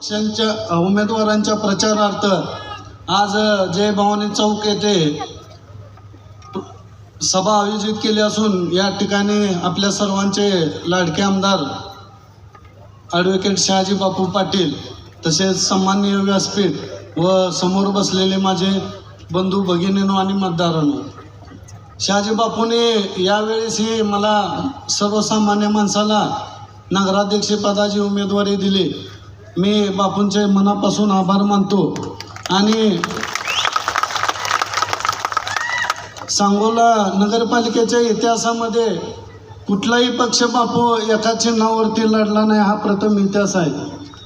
पक्षांच्या उमेदवारांच्या प्रचारार्थ आज जय भवानी चौक येथे सभा आयोजित केली असून या ठिकाणी आपल्या सर्वांचे लाडके आमदार ॲडव्होकेट शहाजी बापू पाटील तसेच सन्माननीय व्यासपीठ व समोर बसलेले माझे बंधू भगिनीनो आणि मतदारांनो. शहाजी बापूने यावेळेस ही मला सर्वसामान्य माणसाला नगराध्यक्षपदाची उमेदवारी दिली. मी बापूंचे मनापासून आभार मानतो. आणि सांगोला नगरपालिकेच्या इतिहासामध्ये कुठलाही पक्ष बापू एका चिन्हावरती लढला नाही हा प्रथम इतिहास आहे.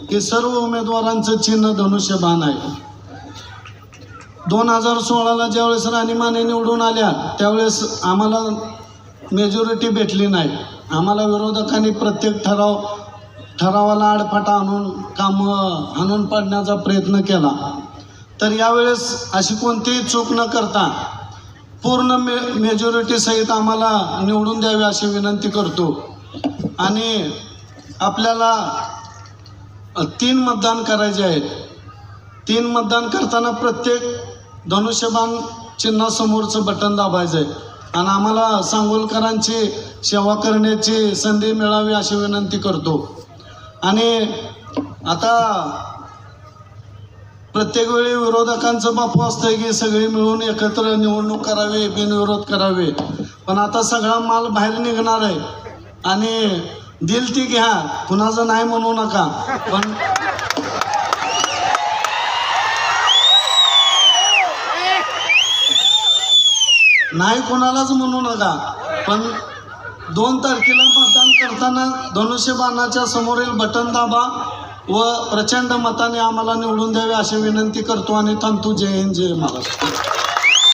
की सर्व उमेदवारांचं चिन्ह धनुष्यबाण आहे. दोन हजार सोळाला ज्यावेळेस राणीमाने निवडून आल्या त्यावेळेस आम्हाला मेजॉरिटी भेटली नाही. आम्हाला विरोधकांनी प्रत्येक ठराव ठरावाला आडफाटा आणून कामं आणून पाडण्याचा प्रयत्न केला. तर यावेळेस अशी कोणतीही चूक न करता पूर्ण मे मेजॉरिटीसहित आम्हाला निवडून द्यावी अशी विनंती करतो. आणि आपल्याला तीन मतदान करायचे आहेत. तीन मतदान करताना प्रत्येक धनुष्यबाण चिन्हासमोरचं बटन दाबायचं आहे आणि आम्हाला सांगोलकरांची सेवा करण्याची संधी मिळावी अशी विनंती करतो. आणि आता प्रत्येक वेळी विरोधकांचं बापू असतं की सगळे मिळून एकत्र निवडणूक करावी बिनविरोध करावे. पण आता सगळा माल बाहेर निघणार आहे. आणि दिल ती घ्या कुणाचं नाही म्हणू नका. पण नाही कोणालाच म्हणू नका. पण दोन तारखेला मतदान करताना धनुष्यबाणाच्या समोरील बटन दाबा व प्रचंड मताने आम्हाला निवडून द्यावे अशी विनंती करतो आणि थांबतो. जय हिंद जय महाराष्ट्र.